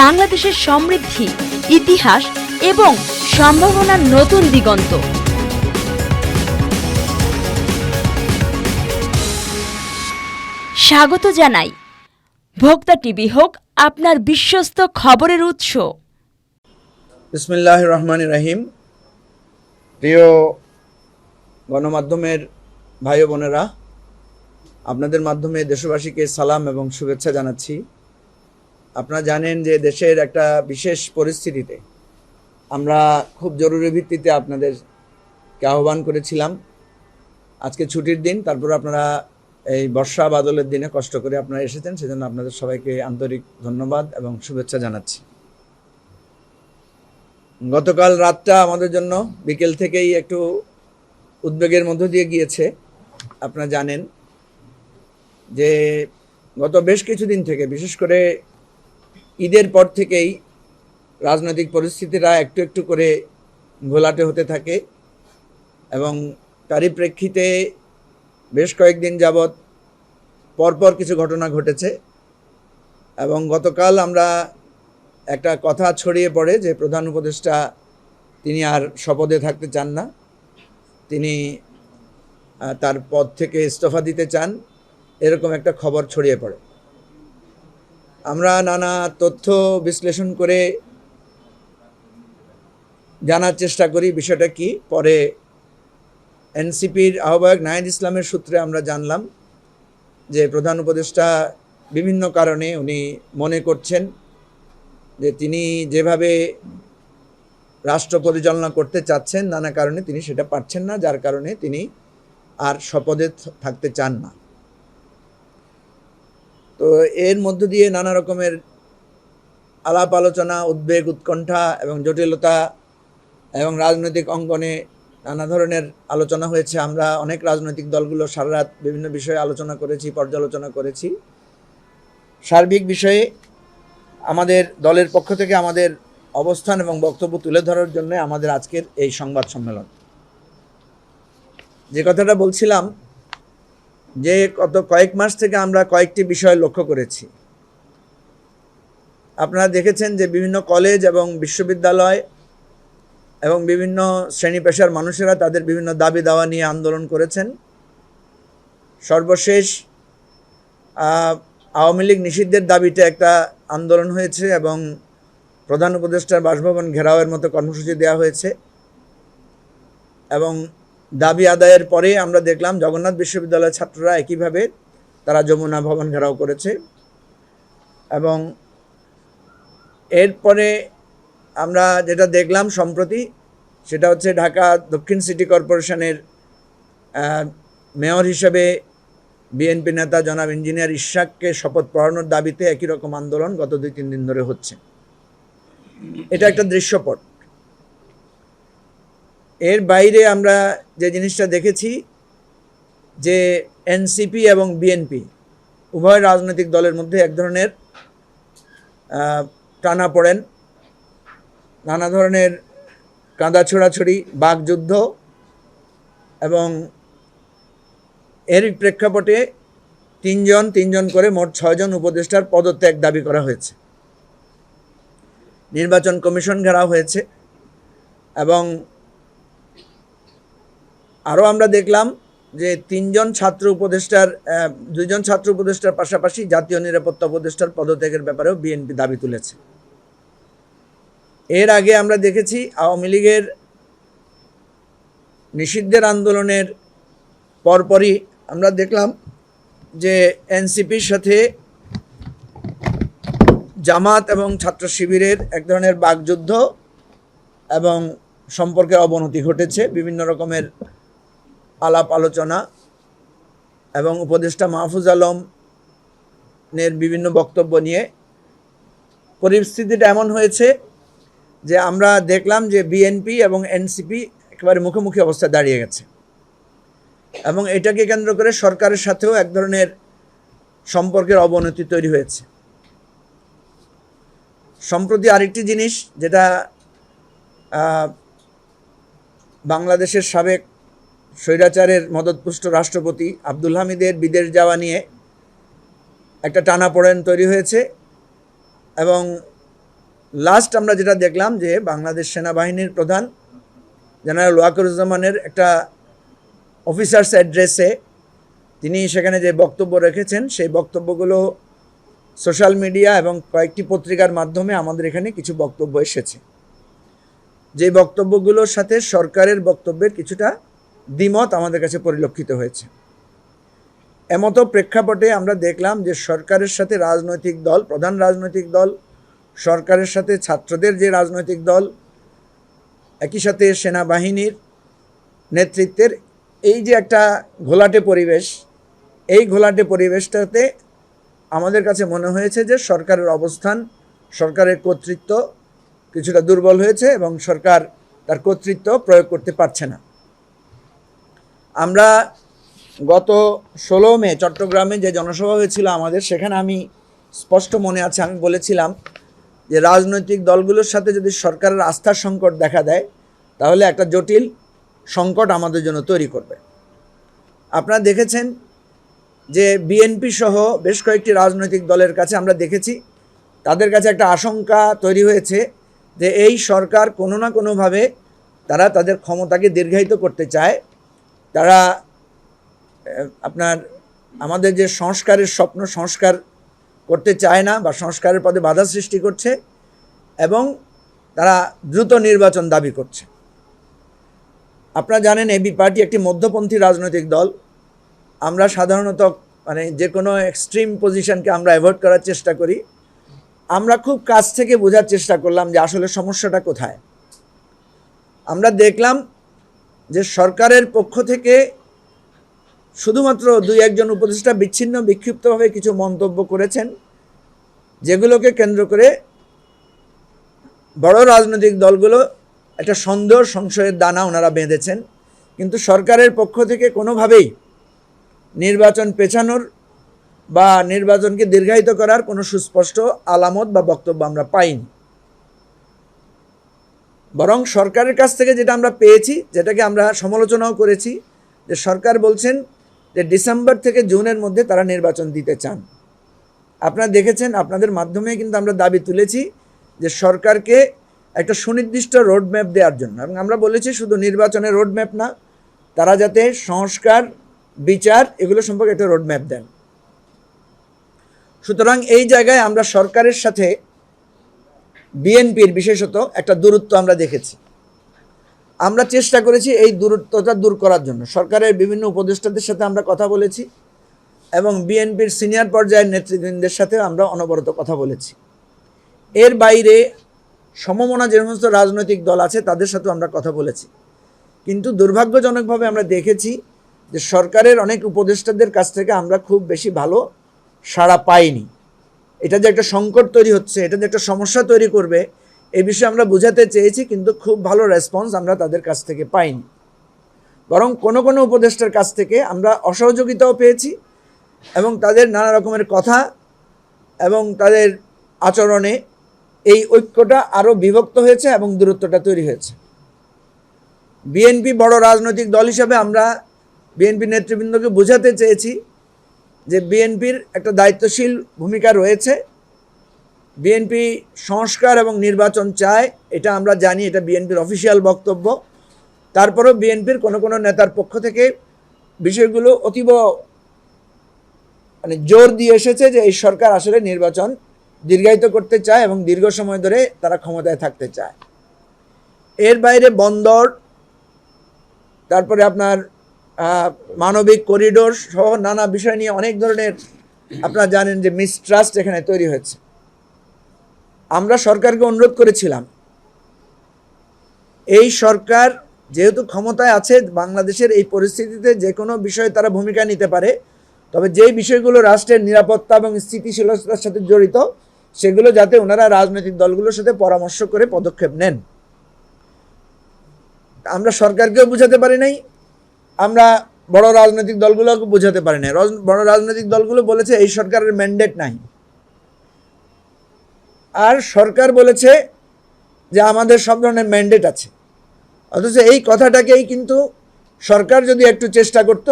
বাংলাদেশের সমৃদ্ধি, ইতিহাস এবং সম্ভাবনার নতুন দিগন্ত। স্বাগত জানাই। ভোক্তা টিভি হোক আপনার বিশ্বস্ত খবরের উৎস। বিসমিল্লাহ রহমান রাহিম। প্রিয় গণমাধ্যমের ভাই বোনেরা, আপনাদের মাধ্যমে দেশবাসীকে সালাম এবং শুভেচ্ছা জানাচ্ছি। আপনারা জানেন যে দেশের একটা বিশেষ পরিস্থিতিতে আমরা খুব জরুরি ভিত্তিতে আপনাদেরকে আহ্বান করেছিলাম। আজকে ছুটির দিন, তারপর আপনারা এই বর্ষা বাদলের দিনে কষ্ট করে আপনারা এসেছেন, সেজন্য আপনাদের সবাইকে আন্তরিক ধন্যবাদ এবং শুভেচ্ছা জানাচ্ছি। গতকাল রাতটা আমাদের জন্য বিকেল থেকেই একটু উদ্বেগের মধ্য দিয়ে গিয়েছে। আপনারা জানেন যে গত বেশ কিছুদিন থেকে, বিশেষ করে ঈদের পর থেকেই রাজনৈতিক পরিস্থিতিরা একটু একটু করে ঘোলাটে হতে থাকে এবং তারই প্রেক্ষিতে বেশ কয়েকদিন যাবৎ পরপর কিছু ঘটনা ঘটেছে এবং গতকাল আমরা একটা কথা ছড়িয়ে পড়ে যে প্রধান উপদেষ্টা তিনি আর শপথে থাকতে চান না। তিনি তার পদ থেকে ইস্তফা দিতে চান। এরকম একটা খবর ছড়িয়ে পড়ে। আমরা নানা তথ্য বিশ্লেষণ করে জানার চেষ্টা করি, বিষয়টা কি? পরে এনসিপির আহ্বায়ক নাহিদ ইসলামের সূত্রে আমরা জানলাম যে প্রধান উপদেষ্টা বিভিন্ন কারণে উনি মনে করছেন যে তিনি যেভাবে রাষ্ট্র পরিচালনা করতে চাচ্ছেন, নানা কারণে তিনি সেটা পারছেন না, যার কারণে তিনি আর শপথে থাকতে চান না। তো এর মধ্য দিয়ে নানা রকমের আলাপ আলোচনা, উদ্বেগ, উৎকণ্ঠা এবং জটিলতা এবং রাজনৈতিক অঙ্গনে নানা ধরনের আলোচনা হয়েছে। আমরা অনেক রাজনৈতিক দলগুলো সারা রাত বিভিন্ন বিষয়ে আলোচনা করেছি, পর্যালোচনা করেছি। সার্বিক বিষয়ে আমাদের দলের পক্ষ থেকে আমাদের অবস্থান এবং বক্তব্য তুলে ধরার জন্য আমাদের আজকের এই সংবাদ সম্মেলন। যে কথাটা বলছিলাম যে গত কয়েক মাস থেকে আমরা কয়েকটি বিষয় লক্ষ্য করেছি। আপনারা দেখেছেন যে বিভিন্ন কলেজ এবং বিশ্ববিদ্যালয় এবং বিভিন্ন শ্রেণি পেশার মানুষেরা তাদের বিভিন্ন দাবি দাওয়া নিয়ে আন্দোলন করেছেন। সর্বশেষ আওয়ামী লীগ নিষিদ্ধের দাবিতে একটা আন্দোলন হয়েছে এবং প্রধান উপদেষ্টার বাসভবন ঘেরাওয়ের মতো কর্মসূচি দেওয়া হয়েছে। এবং দাবি আদায়ের পরে আমরা দেখলাম জগন্নাথ বিশ্ববিদ্যালয়ের ছাত্ররা একইভাবে তারা যমুনা ভবন ঘেরাও করেছে। এবং এরপরে আমরা যেটা দেখলাম সম্প্রতি, সেটা হচ্ছে ঢাকা দক্ষিণ সিটি কর্পোরেশনের মেয়র হিসেবে বিএনপি নেতা জনাব ইঞ্জিনিয়ার ইশাককে শপথ পড়ানোর দাবিতে একই রকম আন্দোলন গত দুই তিন দিন ধরে হচ্ছে। এটা একটা দৃশ্যপট। এর বাইরে আমরা যে জিনিসটা দেখেছি, যে এনসিপি এবং বিএনপি উভয় রাজনৈতিক দলের মধ্যে এক ধরনের টানা পড়েন। নানা ধরনের কাঁদা ছোড়াছড়ি বাগযুদ্ধ এবং এর প্রেক্ষাপটে তিনজন তিনজন করে মোট ছয়জন উপদেষ্টার পদত্যাগ দাবি করা হয়েছে। নির্বাচন কমিশন ঘেরাও হয়েছে এবং আরও আমরা দেখলাম যে তিনজন ছাত্র উপদেষ্টার আহ, দুইজন ছাত্র উপদেষ্টার পাশাপাশি জাতীয় নিরাপত্তা উপদেষ্টার পদত্যাগের ব্যাপারেও বিএনপি দাবি তুলেছে। এর আগে আমরা দেখেছি আওয়ামী লীগের নিষিদ্ধের আন্দোলনের পরপরই আমরা দেখলাম যে এনসিপির সাথে জামাত এবং ছাত্র শিবিরের এক ধরনের বাকযুদ্ধ এবং সম্পর্কের অবনতি ঘটেছে। বিভিন্ন রকমের আলাপ আলোচনা এবং উপদেষ্টা মাহফুজ আলমের বিভিন্ন বক্তব্য নিয়ে পরিস্থিতিটা এমন হয়েছে যে আমরা দেখলাম যে বিএনপি এবং এনসিপি একেবারে মুখোমুখি অবস্থায় দাঁড়িয়ে গেছে। এবং এটাকে কেন্দ্র করে সরকারের সাথেও এক ধরনের সম্পর্কের অবনতি তৈরি হয়েছে। সম্প্রতি আরেকটি জিনিস যেটা বাংলাদেশের সাবেক স্বৈরাচারের মদতপুষ্ট রাষ্ট্রপতি আব্দুল হামিদের বিদেশ যাওয়া নিয়ে একটা টানাপোড়েন তৈরি হয়েছে এবং লাস্ট আমরা যেটা দেখলাম যে বাংলাদেশ সেনাবাহিনীর প্রধান জেনারেল ওয়াকরুজ্জামানের একটা অফিসার্স অ্যাড্রেসে তিনি সেখানে যে বক্তব্য রেখেছেন, সেই বক্তব্যগুলো সোশ্যাল মিডিয়া এবং কয়েকটি পত্রিকার মাধ্যমে আমাদের এখানে কিছু বক্তব্য এসেছে। যে বক্তব্যগুলোর সাথে সরকারের বক্তব্যের কিছুটা দ্বিমত আমাদের কাছে পরিলক্ষিত হয়েছে। এমতো প্রেক্ষাপটে আমরা দেখলাম যে সরকারের সাথে রাজনৈতিক দল, প্রধান রাজনৈতিক দল, সরকারের সাথে ছাত্রদের যে রাজনৈতিক দল, একই সাথে সেনাবাহিনীর নেতৃত্বের এই যে একটা ঘোলাটে পরিবেশ, এই ঘোলাটে পরিবেশটাতে আমাদের কাছে মনে হয়েছে যে সরকারের অবস্থান, সরকারের কর্তৃত্ব কিছুটা দুর্বল হয়েছে এবং সরকার তার কর্তৃত্ব প্রয়োগ করতে পারছে না। আমরা গত ষোলো মে চট্টগ্রামে যে জনসভা হয়েছিল আমাদের, সেখানে আমি স্পষ্ট মনে আছে, আমি বলেছিলাম যে রাজনৈতিক দলগুলোর সাথে যদি সরকারের আস্থার সংকট দেখা দেয়, তাহলে একটা জটিল সংকট আমাদের জন্য তৈরি করবে। আপনারা দেখেছেন যে বিএনপি সহ বেশ কয়েকটি রাজনৈতিক দলের কাছে আমরা দেখেছি, তাদের কাছে একটা আশঙ্কা তৈরি হয়েছে যে এই সরকার কোনো না কোনোভাবে তারা তাদের ক্ষমতাকে দীর্ঘায়িত করতে চায়। তারা আপনার আমাদের যে সংস্কারের স্বপ্ন সংস্কার করতে চায় না বা সংস্কারের পদে বাধা সৃষ্টি করছে এবং তারা দ্রুত নির্বাচন দাবি করছে। আপনারা জানেন এবি পার্টি একটি মধ্যপন্থী রাজনৈতিক দল। আমরা সাধারণত মানে যে কোনো এক্সট্রিম পজিশনকে আমরা অ্যাভয়েড করার চেষ্টা করি। আমরা খুব কাছ থেকে বোঝার চেষ্টা করলাম যে আসলে সমস্যাটা কোথায়। আমরা দেখলাম যে সরকারের পক্ষ থেকে শুধুমাত্র দুই একজন উপদেষ্টা বিচ্ছিন্ন, বিক্ষিপ্তভাবে কিছু মন্তব্য করেছেন, যেগুলোকে কেন্দ্র করে বড় রাজনৈতিক দলগুলো একটা সন্দেহ সংশয়ের দানা ওনারা বেঁধেছেন। কিন্তু সরকারের পক্ষ থেকে কোনোভাবেই নির্বাচন পেছানোর বা নির্বাচনকে দীর্ঘায়িত করার কোনো সুস্পষ্ট আলামত বা বক্তব্য আমরা পাইনি। বরং সরকারের কাছ থেকে যেটা আমরা পেয়েছি, যেটাকে আমরা সমালোচনাও করেছি, যে সরকার বলছেন যে ডিসেম্বর থেকে জুনের মধ্যে তারা নির্বাচন দিতে চান। আপনারা দেখেছেন, আপনাদের মাধ্যমে কিন্তু আমরা দাবি তুলেছি যে সরকারকে একটা সুনির্দিষ্ট রোডম্যাপ দেওয়ার জন্য। এবং আমরা বলেছি শুধু নির্বাচনের রোডম্যাপ না, তারা যাতে সংস্কার, বিচার এগুলো সম্পর্কে একটা রোডম্যাপ দেন। সুতরাং এই জায়গায় আমরা সরকারের সাথে বিএনপির বিশেষত একটা দূরত্ব আমরা দেখেছি। আমরা চেষ্টা করেছি এই দূরত্বটা দূর করার জন্য। সরকারের বিভিন্ন উপদেষ্টাদের সাথে আমরা কথা বলেছি এবং বিএনপির সিনিয়র পর্যায়ের নেতৃবৃন্দের সাথে আমরা অনবরত কথা বলেছি। এর বাইরে সমমনা যে সমস্ত রাজনৈতিক দল আছে, তাদের সাথেও আমরা কথা বলেছি। কিন্তু দুর্ভাগ্যজনকভাবে আমরা দেখেছি যে সরকারের অনেক উপদেষ্টাদের কাছ থেকে আমরা খুব বেশি ভালো সাড়া পাইনি। এটা যে একটা সংকট তৈরি হচ্ছে, এটা যে একটা সমস্যা তৈরি করবে, এ বিষয়ে আমরা বোঝাতে চেয়েছি, কিন্তু খুব ভালো রেসপন্স আমরা তাদের কাছ থেকে পাইনি। বরং কোনো কোনো উপদেষ্টার কাছ থেকে আমরা অসহযোগিতাও পেয়েছি এবং তাদের নানা রকমের কথা এবং তাদের আচরণে এই ঐক্যটা আরও বিভক্ত হয়েছে এবং দূরত্বটা তৈরি হয়েছে। বিএনপি বড় রাজনৈতিক দল হিসাবে আমরা বিএনপি নেতৃবৃন্দকে বোঝাতে চেয়েছি যে বিএনপির একটা দায়িত্বশীল ভূমিকা রয়েছে, বিএনপি সংস্কার এবং নির্বাচন চায়, এটা আমরা জানি, এটা বিএনপির অফিসিয়াল বক্তব্য। তারপরেও বিএনপির কোনো কোনো নেতার পক্ষ থেকে বিষয়গুলো অতীব মানে জোর দিয়ে এসেছে যে এই সরকার আসলে নির্বাচন দীর্ঘায়িত করতে চায় এবং দীর্ঘ সময় ধরে তারা ক্ষমতায় থাকতে চায়। এর বাইরে বন্দর, তারপরে আপনার মানবিক করিডোর সহ নানা বিষয় নিয়ে অনেক ধরনের আপনারা জানেন যে মিসট্রাস্ট এখানে তৈরি হয়েছে। আমরা সরকারকে অনুরোধ করেছিলাম, এই সরকার যেহেতু ক্ষমতায় আছে, বাংলাদেশের এই পরিস্থিতিতে যে কোনো বিষয়ে তারা ভূমিকা নিতে পারে, তবে যেই বিষয়গুলো রাষ্ট্রের নিরাপত্তা এবং স্থিতিশীলতার সাথে জড়িত, সেগুলো যাতে ওনারা রাজনৈতিক দলগুলোর সাথে পরামর্শ করে পদক্ষেপ নেন। আমরা সরকারকেও বোঝাতে পারি নাই আমরা বড় রাজনৈতিক দলগুলোকে বোঝাতে পারি না। বড় রাজনৈতিক দলগুলো বলেছে এই সরকারের ম্যান্ডেট নাই। আর সরকার বলেছে যে আমাদের সব ধরনের ম্যান্ডেট আছে। অথচ এই কথাটাকেই কিন্তু সরকার যদি একটু চেষ্টা করত,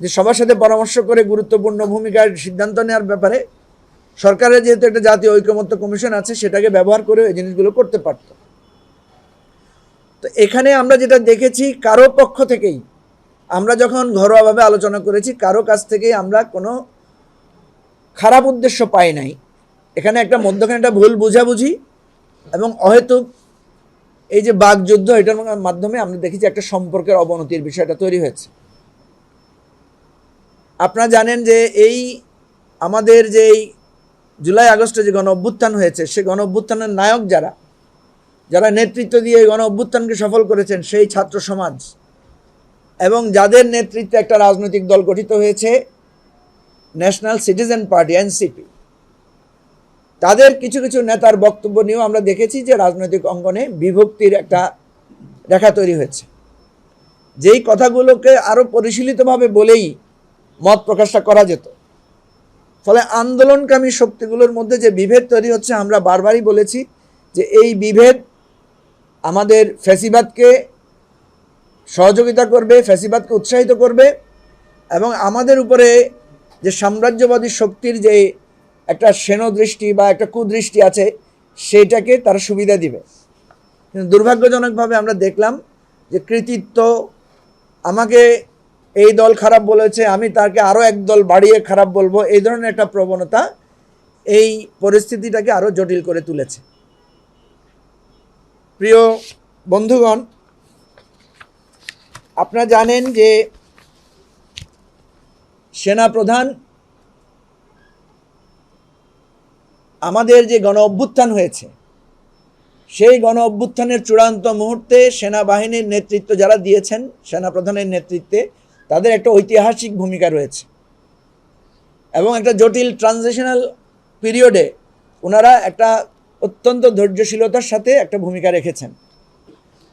যে সবার সাথে পরামর্শ করে গুরুত্বপূর্ণ ভূমিকার সিদ্ধান্ত নেওয়ার ব্যাপারে, সরকারের যেহেতু একটা জাতীয় ঐকমত্য কমিশন আছে, সেটাকে ব্যবহার করে এই জিনিসগুলো করতে পারত। তো এখানে আমরা যেটা দেখেছি, কারও পক্ষ থেকেই, আমরা যখন ঘরোয়াভাবে আলোচনা করেছি, কারও কাছ থেকেই আমরা কোনো খারাপ উদ্দেশ্য পাই নাই। এখানে একটা মধ্যখানে একটা ভুল বুঝাবুঝি এবং অহেতুক এই যে বাগযুদ্ধ এটার মাধ্যমে আমরা দেখেছি একটা সম্পর্কের অবনতির বিষয়টা তৈরি হয়েছে। আপনারা জানেন যে এই আমাদের যে এই জুলাই আগস্টে যে গণ অভ্যুত্থান হয়েছে, সে গণ অভ্যুত্থানের নায়ক যারা যারা নেতৃত্ব দিয়ে গণ অভ্যুত্থানকে সফল করেছেন, সেই ছাত্র সমাজ। এবং যাদের নেতৃত্বে একটা রাজনৈতিক দল গঠিত হয়েছে ন্যাশনাল সিটিজেন পার্টি এনসিপি তাদের কিছু কিছু নেতার বক্তব্য নিয়েও আমরা দেখেছি যে রাজনৈতিক অঙ্গনে বিভক্তির একটা রেখা তৈরি হয়েছে। যেই কথাগুলোকে আরও পরিশীলিতভাবে বলেই মত প্রকাশটা করা যেত। ফলে আন্দোলনকামী শক্তিগুলোর মধ্যে যে বিভেদ তৈরি হচ্ছে, আমরা বারবারই বলেছি যে এই বিভেদ আমাদের ফ্যাসিবাদকে সহযোগিতা করবে, ফ্যাসিবাদকে উৎসাহিত করবে এবং আমাদের উপরে যে সাম্রাজ্যবাদী শক্তির যে একটা সেনদৃষ্টি বা একটা কুদৃষ্টি আছে, সেইটাকে তারা সুবিধা দিবে। কিন্তু দুর্ভাগ্যজনকভাবে আমরা দেখলাম যে কৃতিত্ব আমাকে এই দল খারাপ বলেছে, আমি তাকে আরও এক দল বাড়িয়ে খারাপ বলব, এই ধরনের একটা প্রবণতা এই পরিস্থিতিটাকে আরও জটিল করে তুলেছে। প্রিয় বন্ধুগণ, আপনারা জানেন যে সেনা প্রধান আমাদের যে গণ অভ্যুত্থান হয়েছে, সেই গণ অভ্যুত্থানের চূড়ান্ত মুহূর্তে সেনাবাহিনীর নেতৃত্ব যারা দিয়েছেন, সেনাপ্রধানের নেতৃত্বে, তাদের একটা ঐতিহাসিক ভূমিকা রয়েছে। এবং একটা জটিল ট্রানজিশনাল পিরিয়ডে ওনারা একটা অত্যন্ত ধৈর্যশীলতার সাথে একটা ভূমিকা রেখেছেন।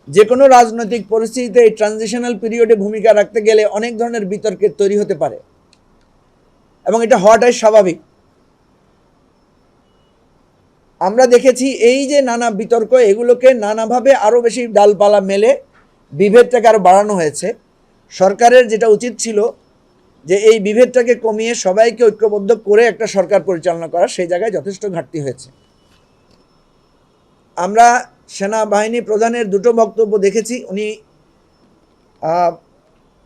যে কোনো রাজনৈতিক পরিস্থিতিতে এই ট্রানজিশনাল পিরিয়ডে ভূমিকা রাখতে গেলে অনেক ধরনের বিতর্কের তৈরি হতে পারে। এবং এটা হওয়াটাই স্বাভাবিক। আমরা দেখেছি এই যে নানা বিতর্ক, এগুলোকে নানাভাবে আরও বেশি ডালপালা মেলে বিভেদটাকে আরও বাড়ানো হয়েছে। সরকারের যেটা উচিত ছিল যে এই বিভেদটাকে কমিয়ে সবাইকে ঐক্যবদ্ধ করে একটা সরকার পরিচালনা করা, সেই জায়গায় যথেষ্ট ঘাটতি হয়েছে। আমরা সেনাবাহিনী প্রধানের দুটো বক্তব্য দেখেছি। উনি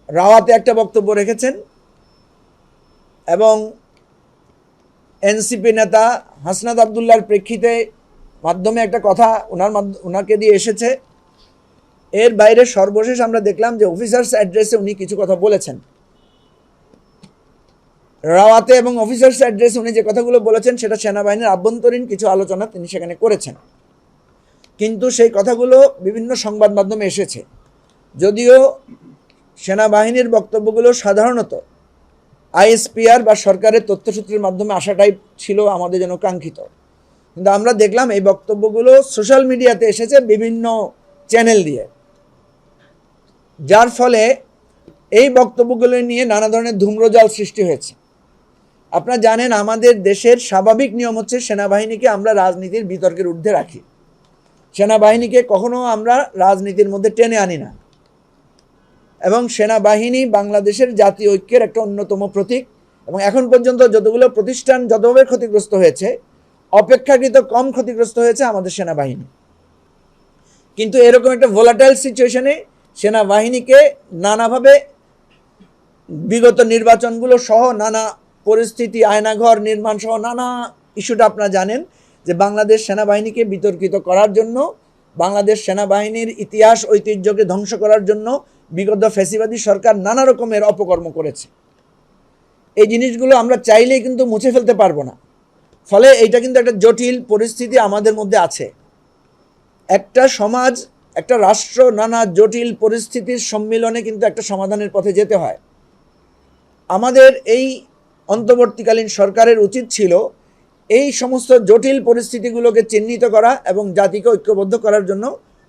রাওয়াতে একটা বক্তব্য রেখেছেন এবং এনসিপি নেতা হাসনাদ আবদুল্লার প্রেক্ষিতে মাধ্যমে একটা কথা ওনার ওনাকে দিয়ে এসেছে। এর বাইরে সর্বশেষ আমরা দেখলাম যে অফিসার্স অ্যাড্রেসে উনি কিছু কথা বলেছেন। রাওয়াতে এবং অফিসার্স অ্যাড্রেসে উনি যে কথাগুলো বলেছেন সেটা সেনাবাহিনীর আভ্যন্তরীণ কিছু আলোচনা তিনি সেখানে করেছেন। কিন্তু সেই কথাগুলো বিভিন্ন সংবাদ মাধ্যমে এসেছে। যদিও সেনাবাহিনীর বক্তব্যগুলো সাধারণত আইএসপিআর বা সরকারের তথ্যসূত্রের মাধ্যমে আসাটাই ছিল আমাদের জন্য কাঙ্ক্ষিত। কিন্তু আমরা দেখলাম এই বক্তব্যগুলো সোশ্যাল মিডিয়াতে এসেছে বিভিন্ন চ্যানেল দিয়ে। যার ফলে এই বক্তব্যগুলো নিয়ে নানা ধরনের ধূম্রজাল সৃষ্টি হয়েছে। আপনারা জানেন, আমাদের দেশের স্বাভাবিক নিয়ম হচ্ছে সেনাবাহিনীকে আমরা রাজনীতির বিতর্কের ঊর্ধ্বে রাখি। সেনাবাহিনীকে কখনো আমরা রাজনীতির মধ্যে টেনে আনি না। এবং সেনাবাহিনী বাংলাদেশের জাতীয় ঐক্যের একটা অন্যতম প্রতীক। এবং এখন পর্যন্ত যতগুলো প্রতিষ্ঠান যতভাবে ক্ষতিগ্রস্ত হয়েছে, অপেক্ষাকৃত কম ক্ষতিগ্রস্ত হয়েছে আমাদের সেনাবাহিনী। কিন্তু এরকম একটা ভোলাটাইল সিচুয়েশনে সেনাবাহিনীকে নানাভাবে বিগত নির্বাচনগুলো সহ নানা পরিস্থিতি, আয়নাঘর নির্মাণ সহ নানা ইস্যুটা আপনারা জানেন। যে বাংলাদেশ সেনাবাহিনীকে বিতর্কিত করার জন্য, বাংলাদেশ সেনাবাহিনীর ইতিহাস, ঐতিহ্যকে ধ্বংস করার জন্য বিগত ফ্যাসিবাদী সরকার নানা রকমের অপকর্ম করেছে। এই জিনিসগুলো আমরা চাইলেই কিন্তু মুছে ফেলতে পারব না। ফলে এইটা কিন্তু একটা জটিল পরিস্থিতি আমাদের মধ্যে আছে। একটা সমাজ, একটা রাষ্ট্র নানা জটিল পরিস্থিতির সম্মিলনে কিন্তু একটা সমাধানের পথে যেতে হয়। আমাদের এই অন্তর্বর্তীকালীন সরকারের উচিত ছিল এই সমস্ত জটিল পরিস্থিতিগুলোকে চিহ্নিত করা এবং জাতিকে ঐক্যবদ্ধ করার জন্য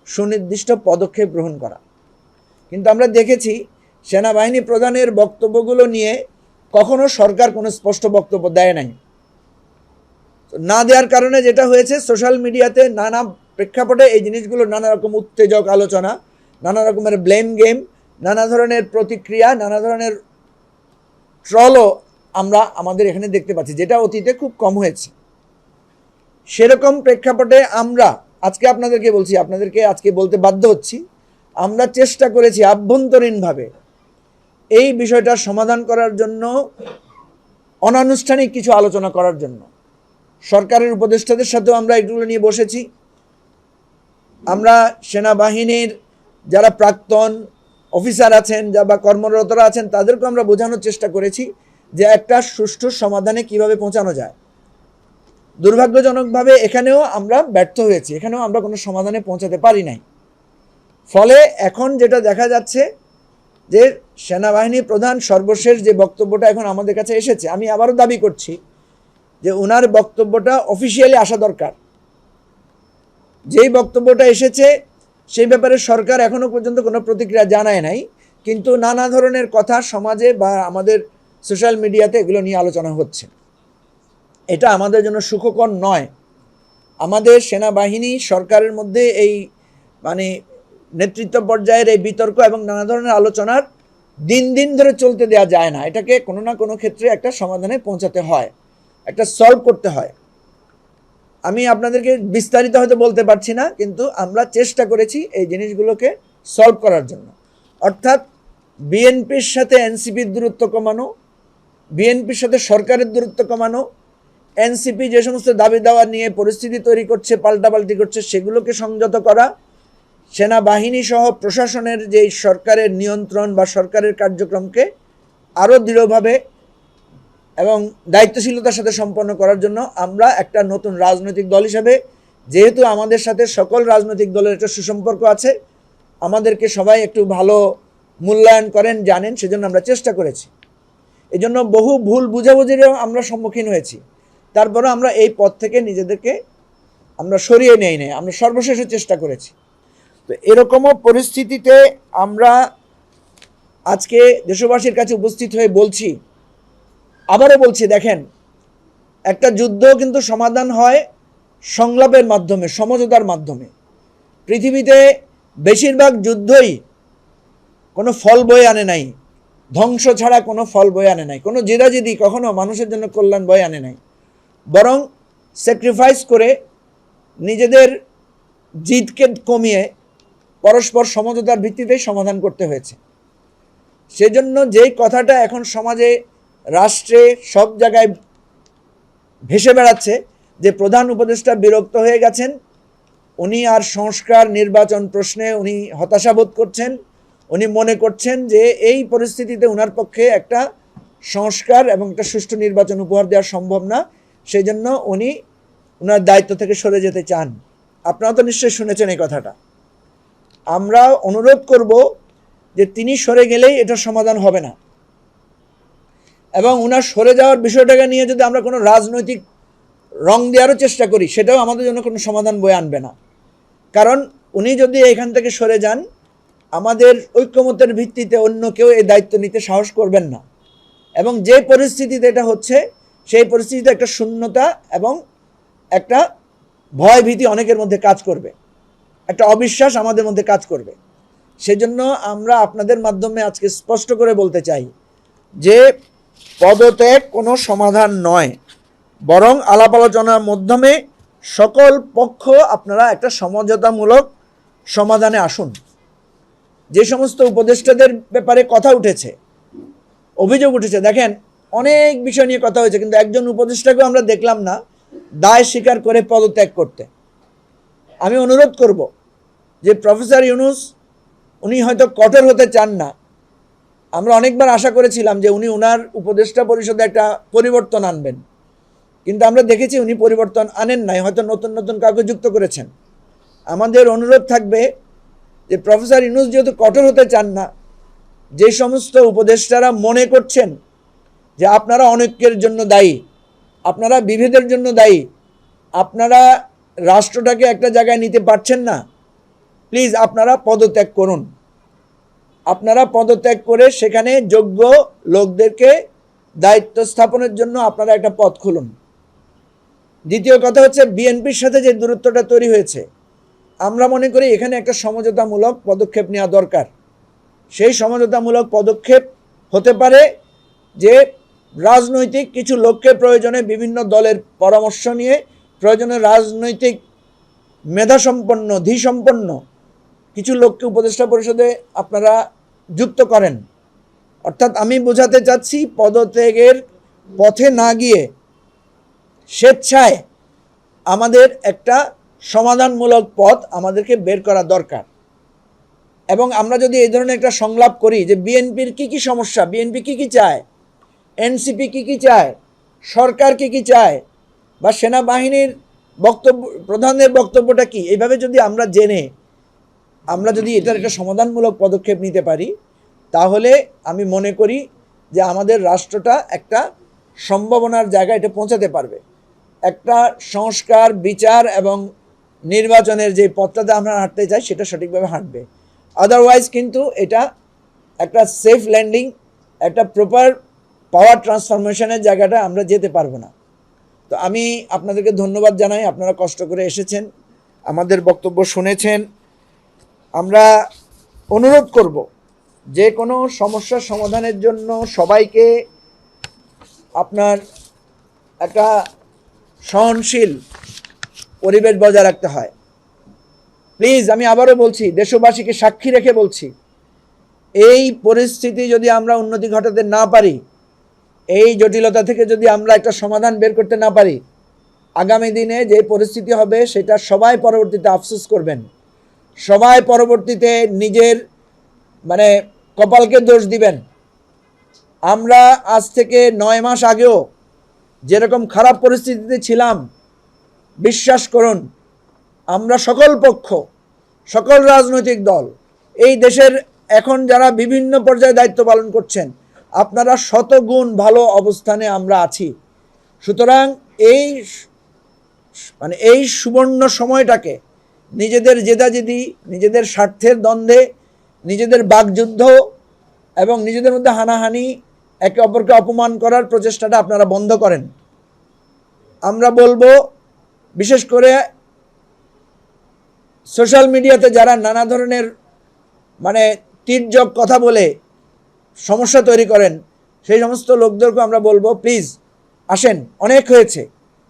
সুনির্দিষ্ট পদক্ষেপ গ্রহণ করা। কিন্তু আমরা দেখেছি সেনাবাহিনী প্রধানের বক্তব্যগুলো নিয়ে কখনো সরকার কোনো স্পষ্ট বক্তব্য দেয় নাই। না দেওয়ার কারণে যেটা হয়েছে, সোশ্যাল মিডিয়াতে নানা প্রেক্ষাপটে এই জিনিসগুলো নানা রকম উত্তেজক আলোচনা, নানা রকমের ব্লেম গেম, নানা ধরনের প্রতিক্রিয়া, নানা ধরনের ট্রলও আমরা আমাদের এখানে দেখতে পাচ্ছি, যেটা অতীতে খুব কম হয়েছে। সেরকম প্রেক্ষাপটে আমরা, আজকে আপনাদেরকে বলছি, আপনাদেরকে আজকে বলতে বাধ্য হচ্ছি, আমরা চেষ্টা করেছি আভ্যন্তরীণভাবে এই বিষয়টার সমাধান করার জন্য, অনানুষ্ঠানিক কিছু আলোচনা করার জন্য। সরকারের উপদেষ্টাদের সাথেও আমরা এগুলো নিয়ে বসেছি। আমরা সেনাবাহিনীর যারা প্রাক্তন অফিসার আছেন যা বা কর্মরতরা আছেন, তাদেরকেও আমরা বোঝানোর চেষ্টা করেছি। যে একটা সুষ্ঠু সমাধানে কীভাবে পৌঁছানো যায়। দুর্ভাগ্যজনকভাবে এখানেও আমরা ব্যর্থ হয়েছি। এখানেও আমরা কোনো সমাধানে পৌঁছাতে পারি নাই। ফলে এখন যেটা দেখা যাচ্ছে যে সেনাবাহিনী প্রধান সর্বশেষ যে বক্তব্যটা এখন আমাদের কাছে এসেছে, আমি আবারও দাবি করছি যে ওনার বক্তব্যটা অফিসিয়ালি আসা দরকার। যেই বক্তব্যটা এসেছে, সেই ব্যাপারে সরকার এখনও পর্যন্ত কোনো প্রতিক্রিয়া জানায় নাই। কিন্তু নানা ধরনের কথা সমাজে বা আমাদের সোশ্যাল মিডিয়াতে এগুলো নিয়ে আলোচনা হচ্ছে। এটা আমাদের জন্য সুখকর নয়। আমাদের সেনাবাহিনী, সরকারের মধ্যে এই মানে নেতৃত্ব পর্যায়ের এই বিতর্ক এবং নানা ধরনের আলোচনার দিন দিন ধরে চলতে দেওয়া যায় না। এটাকে কোনো না কোনো ক্ষেত্রে একটা সমাধানে পৌঁছাতে হয়, একটা সলভ করতে হয়। আমি আপনাদেরকে বিস্তারিত হয়তো বলতে পারছি না, কিন্তু আমরা চেষ্টা করেছি এই জিনিসগুলোকে সলভ করার জন্য। অর্থাৎ বিএনপির সাথে এনসিপির দূরত্ব কমানো বিএনপির সাথে সরকারের দূরত্ব কমানো, এনসিপি যে সমস্ত দাবি দাওয়া নিয়ে পরিস্থিতি তৈরি করছে, পাল্টাপাল্টি করছে, সেগুলোকে সংযত করা, সেনাবাহিনী সহ প্রশাসনের যে সরকারের নিয়ন্ত্রণ বা সরকারের কার্যক্রমকে আরও দৃঢ়ভাবে এবং দায়িত্বশীলতার সাথে সম্পন্ন করার জন্য আমরা একটা নতুন রাজনৈতিক দল হিসাবে, যেহেতু আমাদের সাথে সকল রাজনৈতিক দলের একটা সুসম্পর্ক আছে, আমাদেরকে সবাই একটু ভালো মূল্যায়ন করেন, জানেন, সেজন্য আমরা চেষ্টা করেছি। এই জন্য বহু ভুল বুঝাবুঝিরও আমরা সম্মুখীন হয়েছি। তারপরে আমরা এই পথ থেকে নিজেদেরকে আমরা সরিয়ে নেই নেই, আমরা সর্বশেষে চেষ্টা করেছি। তো এরকমও পরিস্থিতিতে আমরা আজকে দেশবাসীর কাছে উপস্থিত হয়ে বলছি, আবারও বলছি, দেখেন, একটা যুদ্ধ কিন্তু সমাধান হয় সংলাপের মাধ্যমে, সমঝোতার মাধ্যমে। পৃথিবীতে বেশিরভাগ যুদ্ধই কোনো ফল বয়ে আনে নাই ধ্বংস ছাড়া কোনো ফল বয়ে আনে নাই। কোনো জেদাজেদি কখনো মানুষের জন্য কল্যাণ বয়ে আনে নাই। বরং স্যাক্রিফাইস করে নিজেদের জিদকে কমিয়ে পরস্পর সমঝোতার ভিত্তিতেই সমাধান করতে হয়েছে। সেজন্য যেই কথাটা এখন সমাজে, রাষ্ট্রে সব জায়গায় ভেসে বেড়াচ্ছে, যে প্রধান উপদেষ্টা বিরক্ত হয়ে গেছেন, উনি আর সংস্কার নির্বাচন প্রশ্নে উনি হতাশা বোধ করছেন উনি মনে করছেন যে এই পরিস্থিতিতে ওনার পক্ষে একটা সংস্কার এবং একটা সুষ্ঠু নির্বাচন উপহার দেওয়া সম্ভব না। সেই জন্য উনি ওনার দায়িত্ব থেকে সরে যেতে চান। আপনারা তো নিশ্চয়ই শুনেছেন এই কথাটা। আমরা অনুরোধ করব যে তিনি সরে গেলেই এটার সমাধান হবে না। এবং ওনার সরে যাওয়ার বিষয়টাকে নিয়ে যদি আমরা কোনো রাজনৈতিক রং দেওয়ারও চেষ্টা করি, সেটাও আমাদের জন্য কোনো সমাধান বয়ে আনবে না। কারণ উনি যদি এখান থেকে সরে যান আমাদের ঐক্যমতের ভিত্তিতে অন্য কেউ এই দায়িত্ব নিতে সাহস করবেন না। এবং যে পরিস্থিতিতে এটা হচ্ছে, সেই পরিস্থিতিতে একটা শূন্যতা এবং একটা ভয় ভীতি অনেকের মধ্যে কাজ করবে। একটা অবিশ্বাস আমাদের মধ্যে কাজ করবে। সেজন্য আমরা আপনাদের মাধ্যমে আজকে স্পষ্ট করে বলতে চাই যে, পদত্যাগ কোনো সমাধান নয়। বরং আলাপ আলোচনার মাধ্যমে সকল পক্ষ আপনারা একটা সমঝোতামূলক সমাধানে আসুন। যে সমস্ত উপদেষ্টাদের ব্যাপারে কথা উঠেছে, অভিযোগ উঠেছে, দেখেন, অনেক বিষয় নিয়ে কথা হয়েছে, কিন্তু একজন উপদেষ্টাকেও আমরা দেখলাম না, দায় স্বীকার করে পদত্যাগ করতে। আমি অনুরোধ করব যে প্রফেসর ইউনুস, উনি হয়তো কঠোর হতে চান না। আমরা অনেকবার আশা করেছিলাম যে উনি ওনার উপদেষ্টা পরিষদে একটা পরিবর্তন আনবেন। কিন্তু আমরা দেখেছি উনি পরিবর্তন আনেন নাই, হয়তো নতুন নতুন কাউকে যুক্ত করেছেন। আমাদের অনুরোধ থাকবে যে প্রফেসর ইউনুস যেহেতু কঠোর হতে চান না, যে সমস্ত উপদেষ্টারা মনে করছেন যে আপনারা অনৈক্যের জন্য দায়ী, আপনারা বিভেদের জন্য দায়ী, আপনারা রাষ্ট্রটাকে একটা জায়গায় নিতে পারছেন না, প্লিজ আপনারা পদত্যাগ করুন। আপনারা পদত্যাগ করে সেখানে যোগ্য লোকদেরকে দায়িত্ব স্থাপনের জন্য আপনারা একটা পথ খুলুন। দ্বিতীয় কথা হচ্ছে, বিএনপির সাথে যে দূরত্বটা তৈরি হয়েছে আমরা মনে করি এখানে একটা সমঝোতামূলক পদক্ষেপ নেওয়া দরকার। সেই সমঝোতামূলক পদক্ষেপ হতে পারে যে রাজনৈতিক কিছু লোককে প্রয়োজনে বিভিন্ন দলের পরামর্শ নিয়ে, প্রয়োজনে রাজনৈতিক মেধাসম্পন্ন, ধীসম্পন্ন কিছু লোককে উপদেষ্টা পরিষদে আপনারা যুক্ত করেন। অর্থাৎ আমি বোঝাতে চাচ্ছি পদত্যাগের পথে না গিয়ে স্বেচ্ছায় আমাদের একটা সমাধানমূলক পথ আমাদেরকে বের করা দরকার। এবং আমরা যদি এই ধরনের একটা সংলাপ করি যে বিএনপির কি কি সমস্যা, বিএনপি কি কি চায়, এনসিপি কি কি চায়, সরকার কি কি চায়, বা সেনাবাহিনীর বক্তব্য প্রধানের বক্তব্যটা কি, এইভাবে যদি আমরা জেনে, আমরা যদি এটার একটা সমাধানমূলক পদক্ষেপ নিতে পারি, তাহলে আমি মনে করি যে আমাদের রাষ্ট্রটা একটা সম্ভাবনার জায়গায় এটা পৌঁছাতে পারবে। একটা সংস্কার, বিচার এবং নির্বাচনের যে পথটাতে আমরা হাঁটতে চাই সেটা সঠিকভাবে হাঁটবে। আদারওয়াইজ কিন্তু এটা একটা সেফ ল্যান্ডিং একটা প্রপার পাওয়ার ট্রান্সফরমেশনের জায়গাটা আমরা যেতে পারব না। তো আমি আপনাদেরকে ধন্যবাদ জানাই, আপনারা কষ্ট করে এসেছেন, আমাদের বক্তব্য শুনেছেন। আমরা অনুরোধ করব, যে কোনো সমস্যার সমাধানের জন্য সবাইকে আপনার একটা সহনশীল পরিবেশ বজায় রাখতে হয়। প্লিজ আমি আবারও বলছি, দেশবাসীকে সাক্ষী রেখে বলছি, এই পরিস্থিতি যদি আমরা উন্নতি ঘটাতে না পারি, এই জটিলতা থেকে যদি আমরা একটা সমাধান বের করতে না পারি, আগামী দিনে যে পরিস্থিতি হবে সেটা সবাই পরবর্তীতে আফসোস করবেন। সবাই পরবর্তীতে নিজের মানে কপালকে দোষ দিবেন। আমরা আজ থেকে নয় মাস আগেও যেরকম খারাপ পরিস্থিতিতে ছিলাম বিশ্বাস করুন, আমরা সকল পক্ষ, সকল রাজনৈতিক দল, এই দেশের এখন যারা বিভিন্ন পর্যায়ে দায়িত্ব পালন করছেন, আপনারা শতগুণ ভালো অবস্থানে আমরা আছি। সুতরাং এই মানে এই সুবর্ণ সময়টাকে নিজেদের জেদাজেদি, নিজেদের স্বার্থের দ্বন্দ্বে, নিজেদের বাকযুদ্ধ এবং নিজেদের মধ্যে হানাহানি, একে অপরকে অপমান করার প্রচেষ্টাটা আপনারা বন্ধ করেন। আমরা বলব বিশেষ করে সোশ্যাল মিডিয়াতে যারা নানা ধরনের মানে তীর্যক কথা বলে সমস্যা তৈরি করেন, সেই সমস্ত লোকদেরকে আমরা বলব প্লিজ আসেন। অনেক হয়েছে।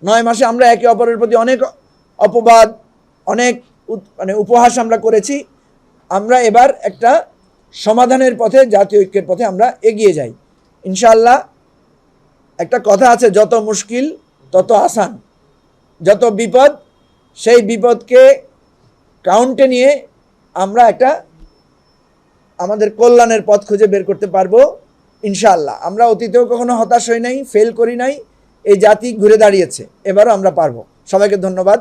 নয় মাসে আমরা একে অপরের প্রতি অনেক অপবাদ, অনেক মানে উপহাস আমরা করেছি। আমরা এবার একটা সমাধানের পথে, জাতীয় ঐক্যের পথে আমরা এগিয়ে যাই। ইনশাল্লাহ একটা কথা আছে, যত মুশকিল, তত আসান। যত বিপদ, সেই বিপদকে কাউন্টে নিয়ে আমরা একটা আমাদের কল্যাণের পথ খুঁজে বের করতে পারব, ইনশাআল্লাহ। আমরা অতীতেও কখনো হতাশ হই নাই ফেল করি নাই, এই জাতি ঘুরে দাঁড়িয়েছে, এবারও আমরা পারব। সবাইকে ধন্যবাদ।